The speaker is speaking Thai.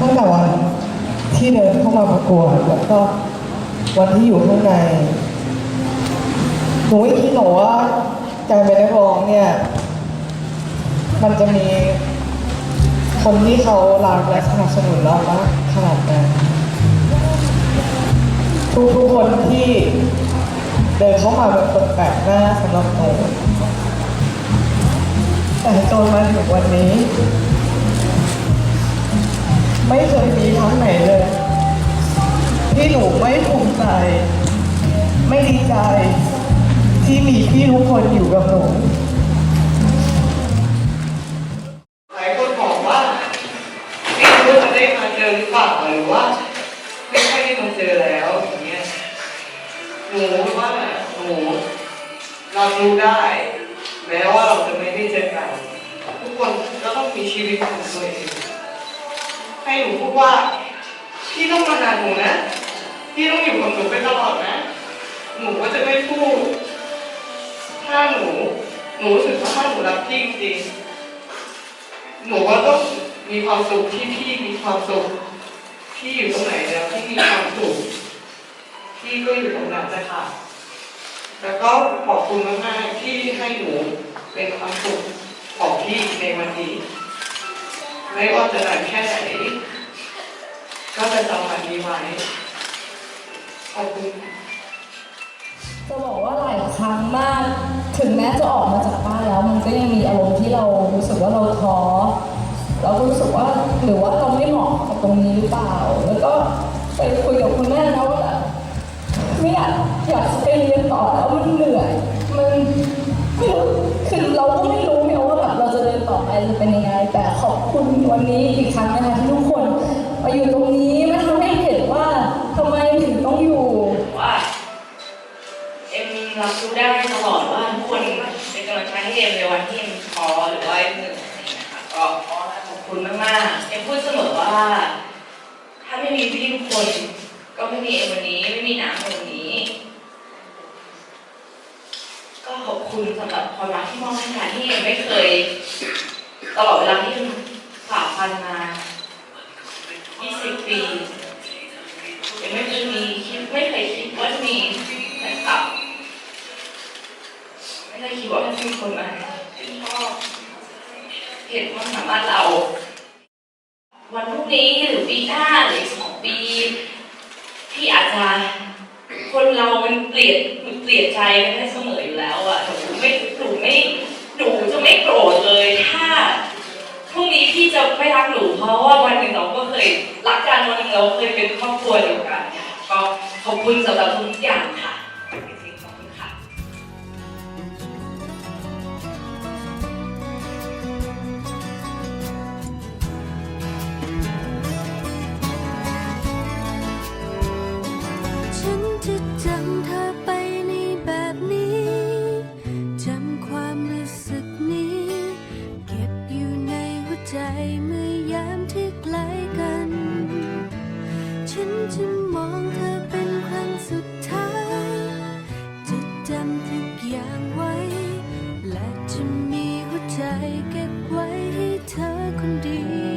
ตั้งแต่วันที่เดินเข้ามาประกวดแล้วก็วันที่อยู่ข้างในหนูไม่คิดหรอกว่าการเป็นนักร้องเนี่ย มันจะมีคนที่เขารักและสนับสนุนเรามากขนาดนั้นทุกทุกคนที่เดินเข้ามาเป็นคนแปลกหน้าสำหรับหนูแต่จนมาถึงวันนี้ ไม่เคยมีครั้งไหนเลย ที่หนูไม่ภูมิใจ ไม่ดีใจ ที่มีพี่ทุกคนอยู่กับหนูหลายคนบอกว่าไม่จะได้มาเจอหรือเปล่าหรือว่า ไม่ค่อยได้มาเจอแล้วอย่างเงี้ยหนูว่าหนูรับรู้ได้แม้ว่าเราจะไม่ได้เจอกัน ทุกคนก็ต้องมีชีวิตของตัวเอง ให้หนูพูดว่า พี่ต้องมาหาหนูนะ พี่ต้องอยู่กับหนูไปตลอดนะ หนูก็จะไม่พูด ถ้าหนู หนูรู้สึกว่าถ้าหนูรักพี่จริงๆหนูก็ต้องมีความสุขที่พี่มีความสุข พี่อยู่ตรงไหนแล้วพี่มีความสุข พี่ก็อยู่ตรงนั้นนะคะแล้วก็ขอบคุณมากๆที่ให้หนูเป็นความสุขของพี่ในวันนี้ ไม่ว่าจะนานแค่ไหน จะจำวันนี้ไว้ขอบคุณค่ะ จะบอกว่าหลายครั้งมาก ถึงแม้จะออกมาจากบ้านแล้ว มันก็ยังมีอารมณ์ที่เรารู้สึกว่าเราท้อ เราก็รู้สึกว่าหรือว่าเราไม่เหมาะกับตรงนี้หรือเปล่า แล้วก็ไปคุยกับคุณแม่นะว่าแบบไม่อยากอยากจะไปเรียนต่อแล้วมันเหนื่อย มันไม่รู้คือเราก็ไม่รู้ไงว่าแบบเราจะเดินต่อไปจะเป็นยังไง แต่ขอบคุณวันนี้อีกครั้งนะคะที่ทุก ได้ตลอดว่าทุกคนเป็นกำลังใจให้เอ็มในวันที่เอ็มท้อหรือว่าเอ็มเหนื่อยอะไรอย่างเงี้ยค่ะก็ขอบคุณมากๆเอ็มพูดเสมอว่า ถ้าไม่มีพี่ทุกคน ก็ไม่มีเอ็มวันนี้ไม่มีหน้ำในวันนี้ ก็ขอบคุณสำหรับความรักที่มอบให้ค่ะที่เอ็มไม่เคย ตลอดเวลาที่เอ็มฝ่าฟันมา 20 ปี ยังไม่เคยมีคิดไม่เคยคิดว่าจะมีแฟนคลับ ไม่เคยคิดว่าจะมีคนมาที่ชอบเห็นความสามารถเรา วันพรุ่งนี้หรือปีหน้าหรืออีกสองปีที่อาจจะคนเรามันเปลี่ยนมันเปลี่ยนใจกันได้เสมออยู่แล้วอะหนูไม่หนูไม่หนูจะไม่โกรธเลยถ้าพรุ่งนี้พี่จะไม่รักหนูเพราะว่าวันหนึ่งเราก็เคยรักกันวันหนึ่งเราเคยเป็นครอบครัวเดียวกันก็ขอบคุณสำหรับทุกอย่าง ฉัมองเธอเป็นครั้งสุดท้าย จะจำทุกอย่างไว้ และจะมีหัวใจเก็บไว้ให้เธอคนดี